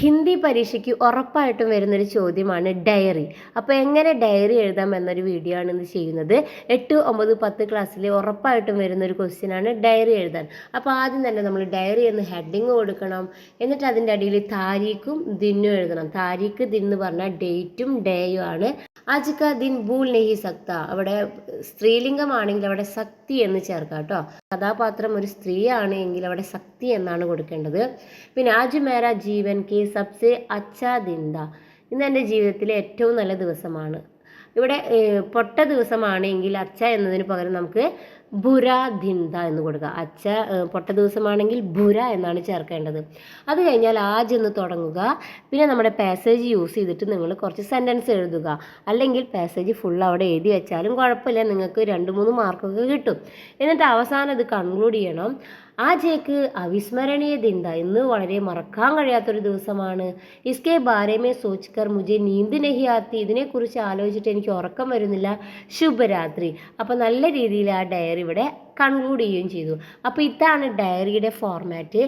ഹിന്ദി പരീക്ഷയ്ക്ക് ഉറപ്പായിട്ടും വരുന്നൊരു ചോദ്യമാണ് ഡയറി. അപ്പോൾ എങ്ങനെ ഡയറി എഴുതാം എന്നൊരു വീഡിയോ ആണ് ഇന്ന് ചെയ്യുന്നത്. എട്ട് ഒമ്പത് പത്ത് ക്ലാസ്സിൽ ഉറപ്പായിട്ടും വരുന്നൊരു ക്വസ്റ്റ്യനാണ് ഡയറി എഴുതാൻ. അപ്പോൾ ആദ്യം തന്നെ നമ്മൾ ഡയറി എന്ന് ഹെഡിങ് കൊടുക്കണം. എന്നിട്ട് അതിന്റെ അടിയിൽ താരീഖും ദിന്നും എഴുതണം. താരീഖ് ദിന്ന് എന്ന് പറഞ്ഞാൽ ഡേറ്റും ഡേയും ആണ്. ആജിക്ക ദിൻ ഭൂൽ നെഹി സക്ത. അവിടെ സ്ത്രീലിംഗമാണെങ്കിൽ അവിടെ ശക്തി എന്ന് ചേർക്കാം കേട്ടോ. കഥാപാത്രം ഒരു സ്ത്രീയാണ് എങ്കിൽ അവിടെ ശക്തി എന്നാണ് കൊടുക്കേണ്ടത്. പിന്നെ ആജ് മേര ജീവൻ കെ സബ്സെ അച്ഛാ ദിന്ദ. ഇന്ന് എന്റെ ജീവിതത്തിലെ ഏറ്റവും നല്ല ദിവസമാണ്. ഇവിടെ പൊട്ട ദിവസമാണ് എങ്കിൽ അച്ഛ എന്നതിന് പകരം നമുക്ക് ബുര ദിന്ത എന്ന് കൊടുക്കുക. അച്ഛ പൊട്ട ദിവസമാണെങ്കിൽ ബുര എന്നാണ് ചേർക്കേണ്ടത്. അത് കഴിഞ്ഞാൽ ആജ് എന്ന് തുടങ്ങുക. പിന്നെ നമ്മുടെ പാസേജ് യൂസ് ചെയ്തിട്ട് നിങ്ങൾ കുറച്ച് സെന്റൻസ് എഴുതുക. അല്ലെങ്കിൽ പാസേജ് ഫുൾ അവിടെ എഴുതി വെച്ചാലും കുഴപ്പമില്ല. നിങ്ങൾക്ക് രണ്ട് മൂന്ന് മാർക്കൊക്കെ കിട്ടും. എന്നിട്ട് അവസാനം ഇത് കൺക്ലൂഡ് ചെയ്യണം. ആ ജേക്ക് അവിസ്മരണീയ ദിന്ത ഇന്ന് വളരെ മറക്കാൻ കഴിയാത്തൊരു ദിവസമാണ്. ഇസ്കെ ബാരേമേ സോച്ചിക്കർ മുജെ നീന്ത് നഹിയാത്തി ഇതിനെക്കുറിച്ച് ആലോചിച്ചിട്ട് എനിക്ക് ഉറക്കം വരുന്നില്ല. ശുഭരാത്രി. അപ്പോൾ നല്ല രീതിയിൽ ആ ഡയറി ഇവിടെ കൺക്ലൂഡ് ചെയ്യുകയും ചെയ്തു. അപ്പോൾ ഇതാണ് ഡയറിയുടെ ഫോർമാറ്റ്